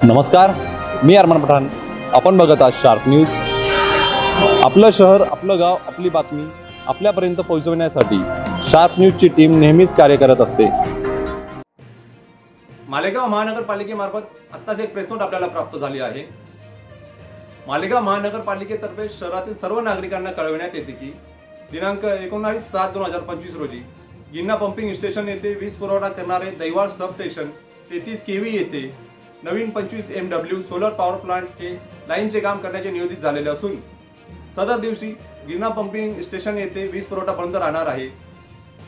नमस्कार मी अरमान पठाण. आपण बघत आहात शार्प न्यूज. आपलं शहर आपलं गाव आपली बातमी आपल्यापर्यंत पोहोचवण्यासाठी शार्प न्यूजची टीम नेहमीच कार्य करत असते. मालेगाव महानगरपालिकेमार्फत आत्ताच एक प्रेस नोट आपल्याला प्राप्त झाली आहे. मालेगाव महानगरपालिकेतर्फे शहरातील सर्व नागरिकांना कळविण्यात येते की दिनांक एकोणावीस सात दोन हजार पंचवीस रोजी गिन्ना पंपिंग स्टेशन येथे वीज पुरवठा करणारे दैवाळ सब स्टेशन तेहतीस केव्ही येथे नवीन पंचवीस एम डब्ल्यू सोलर पॉवर प्लांटचे लाईनचे काम करण्याचे नियोजित झालेले असून सदर दिवशी गिरणा पंपिंग स्टेशन येथे वीज पुरवठा बंद राहणार आहे.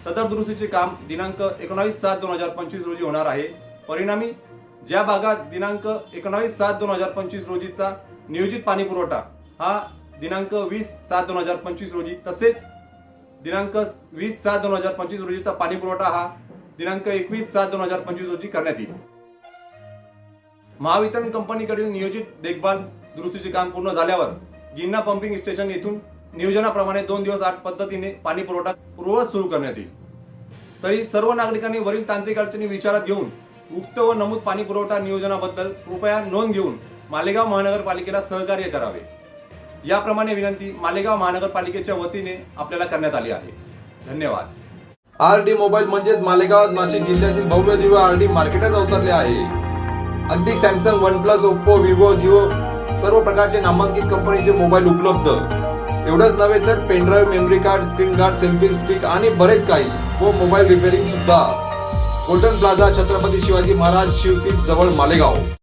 सदर दुरुस्तीचे काम दिनांक एकोणावीस सात दोन हजार पंचवीस रोजी होणार आहे. परिणामी ज्या भागात दिनांक एकोणावीस सात दोन हजार पंचवीस रोजीचा नियोजित पाणी पुरवठा हा दिनांक वीस सात दोन हजार पंचवीस रोजी तसेच दिनांक वीस सात दोन हजार पंचवीस रोजीचा पाणी पुरवठा हा दिनांक एकवीस सात दोन हजार पंचवीस रोजी करण्यात येईल. महावितरण कंपनीकडील नियोजित देखभाल दुरुस्तीचे काम पूर्ण झाल्यावर गिन्ना पंपिंग स्टेशन येथून नियोजनाप्रमाणे दोन दिवस आठ पद्धतीने पाणी पुरवठा पूर्ववत सुरू करण्यात येईल. तरी सर्व नागरिकांनी वरील तांत्रिक अडचणी विचारात घेऊन उक्त व नमूद पाणी पुरवठा नियोजनाबद्दल कृपया नोंद घेऊन मालेगाव महानगरपालिकेला सहकार्य करावे. याप्रमाणे विनंती मालेगाव महानगरपालिकेच्या वतीने आपल्याला करण्यात आली आहे. धन्यवाद. आर डी मोबाईल म्हणजेच मालेगाव नाशिक जिल्ह्यातील भव्य दिव्य आर डी मार्केटच अवतरले आहे. अगदी Samsung OnePlus Oppo Vivo Jio सर्व प्रकारचे नामांकित कंपनीचे मोबाईल उपलब्ध. एवढंच नव्हे तर pen drive memory card screen guard selfie stick आणि बरेच काही व मोबाईल रिपेअरिंग सुद्धा. गोल्डन प्लाझा छत्रपती शिवाजी महाराज शिवतीत जवळ मालेगाव.